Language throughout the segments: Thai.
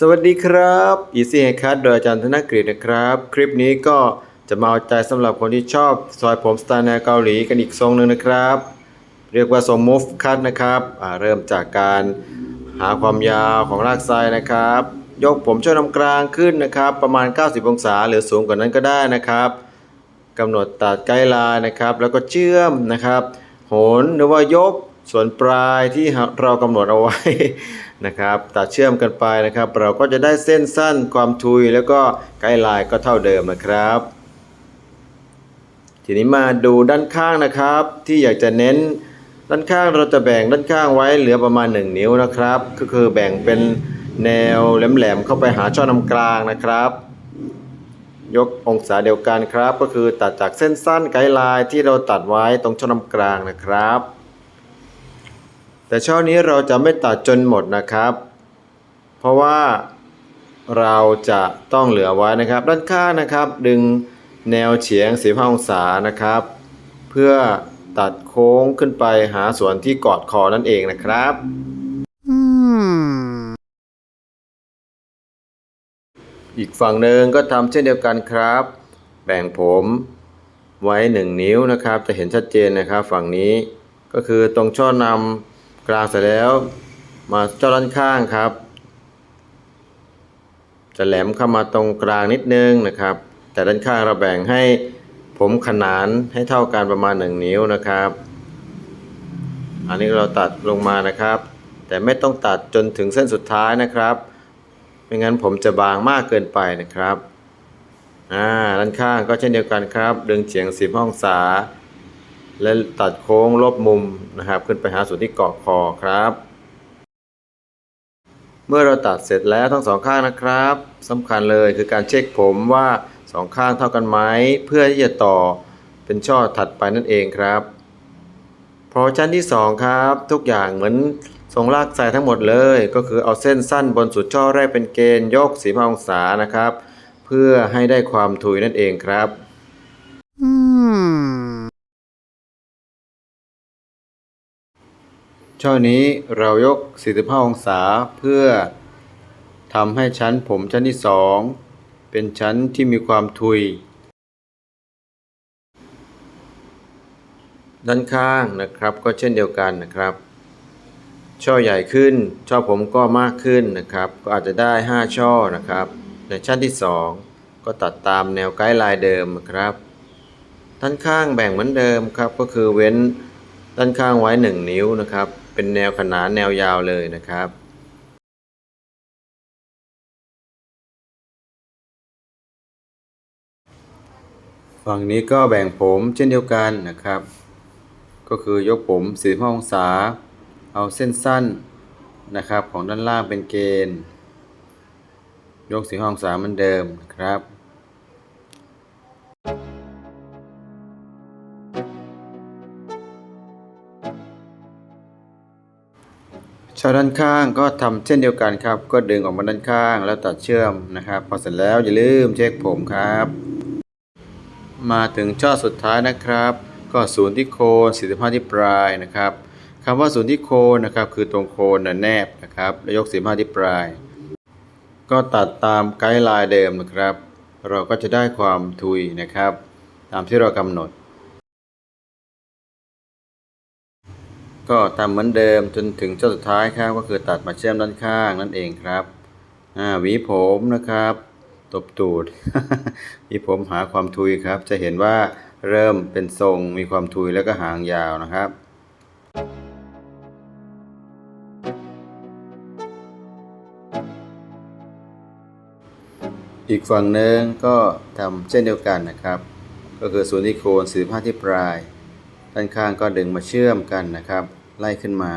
สวัสดีครับ Easy Haircut โดยอาจารย์ธนกฤษนะครับ คลิปนี้ก็จะมาเอาใจสำหรับคนที่ชอบซอยผมสไตล์แนวเกาหลีกันอีกทรงหนึ่งนะครับ เรียกว่าทรง move cut นะครับเริ่มจากการหาความยาวของรากไซนะครับ ยกผมช่วยนำกลางขึ้นนะครับ ประมาณ 90 องศาหรือสูงกว่านั้นก็ได้นะครับกำหนดตัดไกด์ไลน์นะครับ แล้วก็เชื่อมนะครับ โหนหรือว่ายก ส่วนปลายที่เรากำหนดเอาไว้นะครับตัดเชื่อมกันไปนะครับ เราก็จะได้เส้นสั้นความทุยแล้วก็ไกด์ไลน์ก็เท่าเดิมนะครับ ทีนี้มาดูด้านข้างนะครับ ที่อยากจะเน้นด้านข้างเราจะแบ่งด้านข้างไว้เหลือประมาณ 1 นิ้วนะครับ ก็คือแบ่งเป็นแนวแหลมๆเข้าไปหาช่องนำกลางนะครับ ยกองศาเดียวกันครับ ก็คือตัดจากเส้นสั้นไกด์ไลน์ที่เราตัดไว้ตรงช่องนำกลางนะครับ แต่ช่อนี้เราจะไม่ตัดจนหมดนะครับ เพราะว่าเราจะต้องเหลือไว้นะครับ ด้านข้างนะครับ ดึงแนวเฉียง45องศานะครับ เพื่อตัดโค้งขึ้นไปหาส่วนที่กอดคอนั่นเองนะครับ อีกฝั่งหนึ่งก็ทำเช่นเดียวกันครับ แบ่งผมไว้1นิ้วนะครับ จะเห็นชัดเจนนะครับ ฝั่งนี้ก็คือตรงช่อนำ กลางเสร็จแล้ว มาช่อด้านข้างครับ จะแหลมเข้ามาตรงกลางนิดนึงนะครับ แต่ด้านข้างเราแบ่งให้ผมขนานให้เท่ากันประมาณ 1 นิ้วนะครับ อันนี้เราตัดลงมานะครับ แต่ไม่ต้องตัดจนถึงเส้นสุดท้ายนะครับไม่งั้นผมจะบางมากเกินไปนะครับอ่าด้านข้างก็เช่นเดียวกันครับ ดึงเฉียง10องศา และตัดโค้งลบมุมนะครับ ขึ้นไปหาส่วนที่เกาะคอครับ เมื่อเราตัดเสร็จแล้วทั้งสองข้างนะครับสำคัญเลยคือการเช็คผมว่าสองข้างเท่ากันไหมเพื่อที่จะต่อเป็นช่อถัดไปนั่นเองครับ พอชั้นที่สองครับ ทุกอย่างเหมือนทรงลากสายทั้งหมดเลย ก็คือเอาเส้นสั้นบนสุดช่อแรกเป็นเกณฑ์ยกสีองศานะครับ เพื่อให้ได้ความทุยนั่นเองครับ ช่อนี้เรายก 45 องศาเพื่อทำให้ชั้นผมชั้นที่สองเป็นชั้นที่มีความทุย ด้านข้างนะครับก็เช่นเดียวกันนะครับ ช่อใหญ่ขึ้น ช่อผมก็มากขึ้นนะครับ ก็อาจจะได้ 5 ช่อนะครับ ในชั้นที่ 2 ก็ตัดตามแนวไกด์ไลน์เดิมนะครับด้านข้างแบ่งเหมือนเดิมครับก็คือเว้นด้านข้างไว้ 1 นิ้วนะครับ เป็นแนวขนานแนวยาวเลยนะครับฝั่งนี้ก็แบ่งผมเช่นเดียวกันนะครับ ก็คือยกผม45องศา เอาเส้นสั้นนะครับของด้านล่างเป็นเกณฑ์ ยก45องศาเหมือนเดิมนะครับ ชาวด้านข้างก็ทำเช่นเดียวกันครับ ก็ดึงออกมาด้านข้างแล้วตัดเชื่อมนะครับ พอเสร็จแล้วอย่าลืมเช็คผมครับ มาถึงช่อสุดท้ายนะครับ ก็ศูนย์ที่โคน45ที่ปลายนะครับคำว่าศูนย์ที่โคนนะครับคือตรงโคนน่ะแนบนะครับแล้วยก45ที่ปลาย ก็ตัดตามไกด์ไลน์เดิมนะครับ เราก็จะได้ความทุยนะครับ ตามที่เรากำหนด ก็ทำเหมือนเดิมจนถึงช่อสุดท้ายครับก็คือตัดมาเชื่อมด้านข้างนั่นเองครับหวีผมนะครับ ตบตูดหวีผมหาความทุยครับ จะเห็นว่าเริ่มเป็นทรงมีความทุยแล้วก็หางยาวนะครับอีกฝั่งหนึ่งก็ทำเช่นเดียวกันนะครับ ก็คือศูนย์ที่โคน45ที่ปลาย ด้านข้างก็ดึงมาเชื่อมกันนะครับ ไล่ขึ้นมา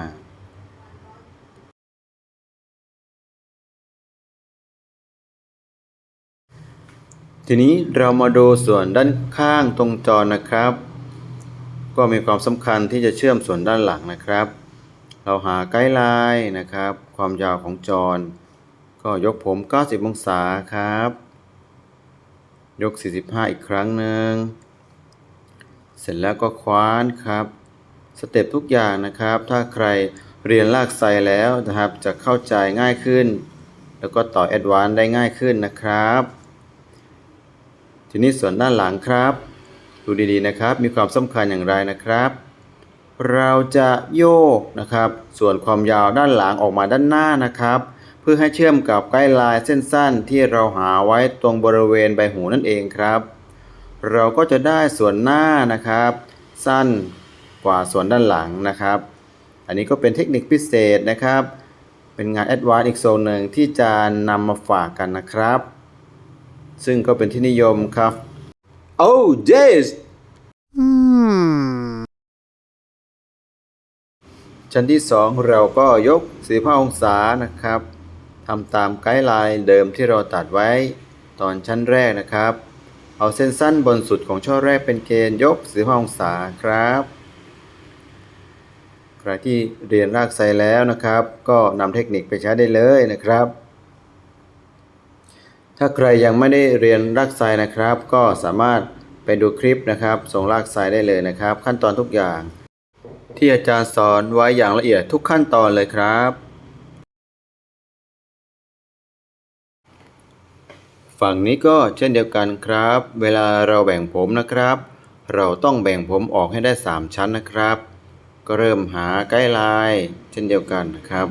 ทีนี้เรามาดูส่วนด้านข้างตรงจอนะครับ ก็มีความสำคัญที่จะเชื่อมส่วนด้านหลังนะครับ เราหาไกด์ไลน์นะครับ ความยาวของจรก็ยกผม 90 องศาครับ ยก 45 อีกครั้งหนึ่ง เสร็จแล้วก็คว้านครับ สเต็ปทุกอย่างนะครับ ถ้าใครเรียนลากไซแล้วนะครับ จะเข้าใจง่ายขึ้น แล้วก็ต่อแอดวานได้ง่ายขึ้นนะครับ ทีนี้ส่วนด้านหลังครับ ดูดีๆนะครับ มีความสำคัญอย่างไรนะครับ เราจะโยกนะครับ ส่วนความยาวด้านหลังออกมาด้านหน้านะครับ เพื่อให้เชื่อมกับไกด์ไลน์เส้นสั้นที่เราหาไว้ตรงบริเวณใบหูนั่นเองครับ เราก็จะได้ส่วนหน้านะครับ สั้นกว่าส่วนด้านหลังนะครับ อันนี้ก็เป็นเทคนิคพิเศษนะครับ เป็นงานแอดวานซ์อีกโซนหนึ่งที่จะนำมาฝากกันนะครับ ซึ่งก็เป็นที่นิยมครับ Oh yes ชั้นที่ 2 เราก็ยก45องศานะครับทำตามไกด์ไลน์เดิมที่เราตัดไว้ตอนชั้นแรกนะครับ เอาเส้นสั้นบนสุดของช่อแรกเป็นเกณฑ์ยก45องศาครับ ใครที่เรียนรากไซแล้วนะครับ ก็นำเทคนิคไปใช้ได้เลยนะครับ ถ้าใครยังไม่ได้เรียนรากไซนะครับ ก็สามารถไปดูคลิปนะครับส่งรากไซได้เลยนะครับ ขั้นตอนทุกอย่าง ที่อาจารย์สอนไว้อย่างละเอียดทุกขั้นตอนเลยครับ ฝั่งนี้ก็เช่นเดียวกันครับ เวลาเราแบ่งผมนะครับ เราต้องแบ่งผมออกให้ได้ 3 ชั้นนะครับ ก็เริ่มหาไกด์ไลน์เช่นเดียวกันนะครับ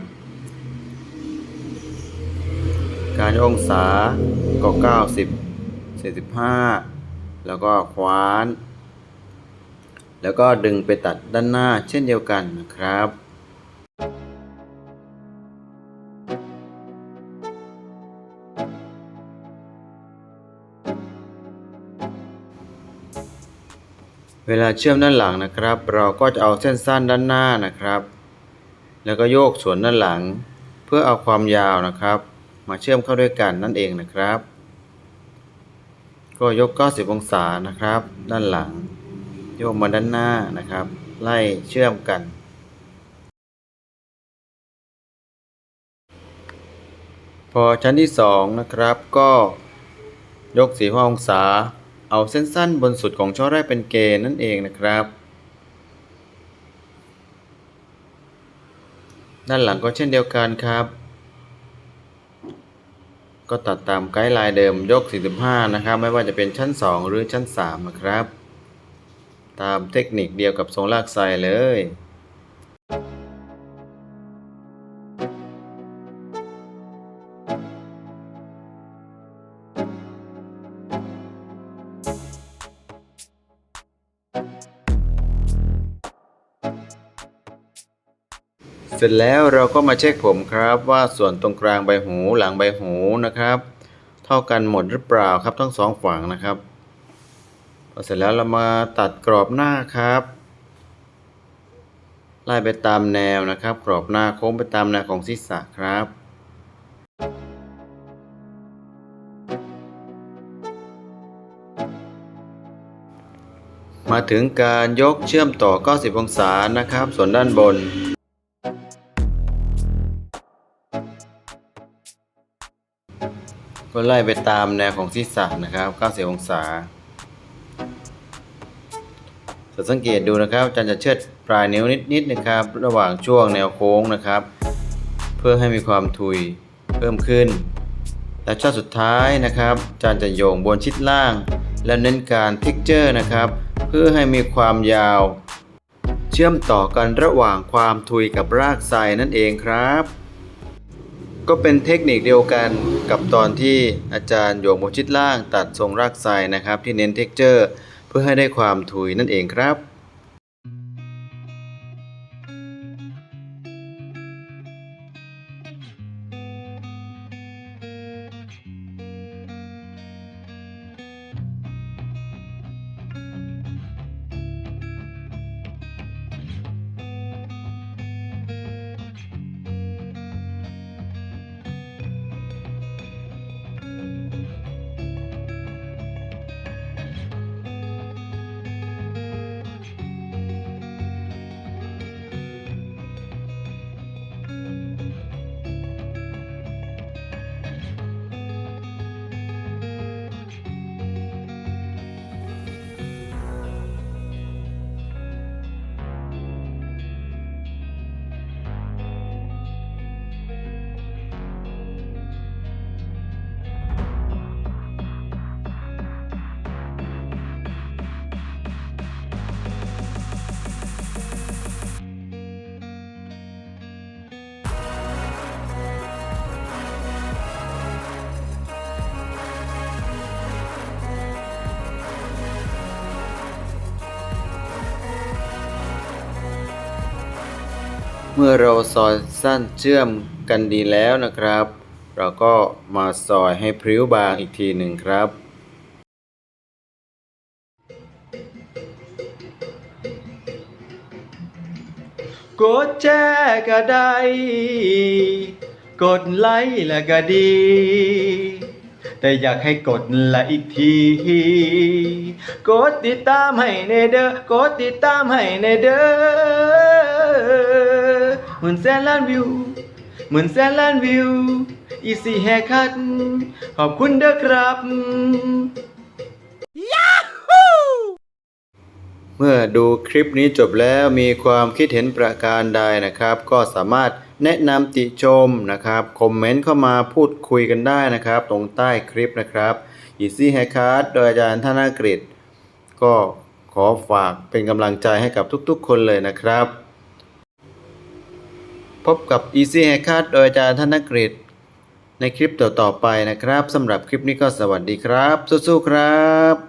การองศาก็90 45 แล้วก็คว้าน แล้วก็ดึงไปตัดด้านหน้าเช่นเดียวกันนะครับ เวลาเชื่อมด้านหลังนะครับ เราก็จะเอาเส้นสั้นด้านหน้านะครับ แล้วก็โยกส่วนด้านหลัง เพื่อเอาความยาวนะครับ มาเชื่อมเข้าด้วยกันนั่นเองนะครับ ก็ยก 90 องศานะครับ ด้านหลัง โยกมาด้านหน้านะครับ ไล่เชื่อมกัน พอชั้นที่ 2 นะครับก็ยก4องศา เอาเส้นสั้นบนสุดของช่อแรกเป็นเกณฑ์นั่นเองนะครับ ด้านหลังก็เช่นเดียวกันครับ ก็ตัดตามไกด์ไลน์เดิมยก 45 นะครับ ไม่ว่าจะเป็นชั้น 2 หรือชั้น 3 นะครับ ตามเทคนิคเดียวกับทรงลากไซเลย เสร็จแล้วเราก็มาเช็คผมครับว่าส่วนตรงกลางใบหูหลังใบหูนะครับ เท่ากันหมดหรือเปล่าครับทั้งสองฝั่งนะครับพอเสร็จแล้วเรามาตัดกรอบหน้าครับไล่ไปตามแนวนะครับ กรอบหน้าโค้งไปตามแนวของศีรษะครับมาถึงการยกเชื่อมต่อ 90 องศานะครับ ส่วนด้านบน ก็ไล่ไปตามแนวของศีรษะนะครับ90องศาจะสังเกตดูนะครับอาจารย์จะเชิดปลายนิ้วนิดๆนะครับ ระหว่างช่วงแนวโค้งนะครับ เพื่อให้มีความทุยเพิ่มขึ้น และช่อสุดท้ายนะครับอาจารย์จะโยงบนชิดล่าง และเน้นการเท็กเจอร์นะครับ เพื่อให้มีความยาว เชื่อมต่อกันระหว่างความทุยกับรากไซนั่นเองครับ ก็เป็นเทคนิคเดียวกันกับตอนที่อาจารย์โยงบมชิดล่างตัดทรงรากไซนะครับ ที่เน้นเท็กเจอร์ เพื่อให้ได้ความถุยนั่นเองครับ เมื่อเราซอยสั้นเชื่อมกันดีแล้วนะครับ เราก็มาซอยให้พริ้วบางอีกทีหนึ่งครับกดแชร์ก็ได้ กดไลค์แล้วก็ดี แต่อยากให้กดลค์อีกที กดติดตามให้ในเด้อกดติดตามให้ในเด้อ มื่นแสนล้านวิวหมื่นแสนล้านวิว อีซี่แฮคัทขอบคุณเด้อครับเมื่อดูคลิปนี้จบแล้วมีความคิดเห็นประการใดนะครับ ก็สามารถแนะนำติชมนะครับ คอมเมนต์เข้ามาพูดคุยกันได้นะครับ ตรงใต้คลิปนะครับ Easy Haircut โดยอาจารย์ธนกฤษก็ขอฝากเป็นกำลังใจให้กับทุกๆ คนเลยนะครับ พบกับ Easy Haircut โดยอาจารย์ธนกฤษในคลิปต่อๆไปนะครับสำหรับคลิปนี้ก็สวัสดีครับ สู้ๆครับ